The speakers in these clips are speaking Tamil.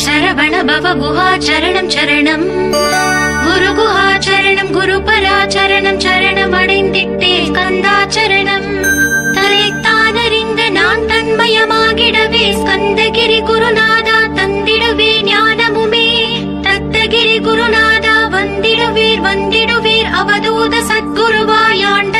ஸ்கந்தாச்சரணம் சரவண பவ குஹாச்சரணம் சரணம் குரு குஹாச்சரணம் குரு பராச்சரணம் சரணம் அடைந்திட்டே ஸ்கந்தாச்சரணம் தரைத்தானறிந்த நான் தன்மயமாகிடவே ஸ்கந்தகிரி குருநாதா தந்திடுவே ஞானமுமே. தத்தகிரி குருநாதா வந்திடுவீர் வந்திடுவீர் அவதூத சத்குருவாயாண்ட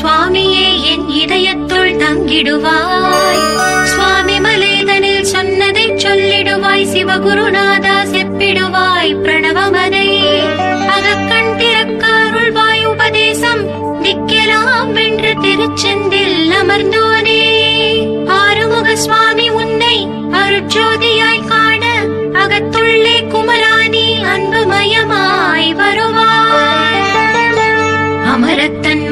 சுவாமியே என் இதயத்துள் தங்கிடுவாய். சுவாமி மலேதனில் சொன்னதை சொல்லிடுவாய் சிவகுருநாதா செப்பிடுவாய் பிரணவமதை. அகக்கண் திறக்காருள்வாய் உபதேசம் நிக்கலாம் வென்று திருச்செந்தில் அமர்ந்தோனே. ஆறுமுக சுவாமி உன்னை அருட்ஜோதியாய் காண அகத்துள்ளே குமராணி அன்புமயமாய் வருவாய்.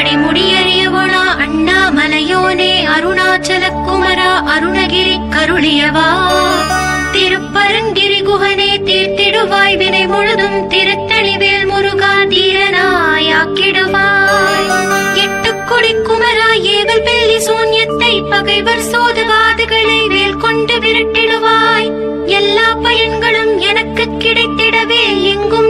அடிமுடியறியவளா அண்ணாமலையோனே அருணாச்சல குமரா அருணகிரி கருளியவா. திருப்பரங்கிரி குகனே தீர்த்திடுவாய் வினை முழுதும் திருத்தணிவேல் முருகா தீரனாயாக்கிடுவாய் எட்டு கொடி குமரா ஏவல் பெல்லி சூன்யத்தை பகைவர் சோதவாதுகளை வேல் கொண்டு விரட்டிடுவாய். எல்லா பயன்களும் எனக்கு கிடைத்திடவே எங்கும்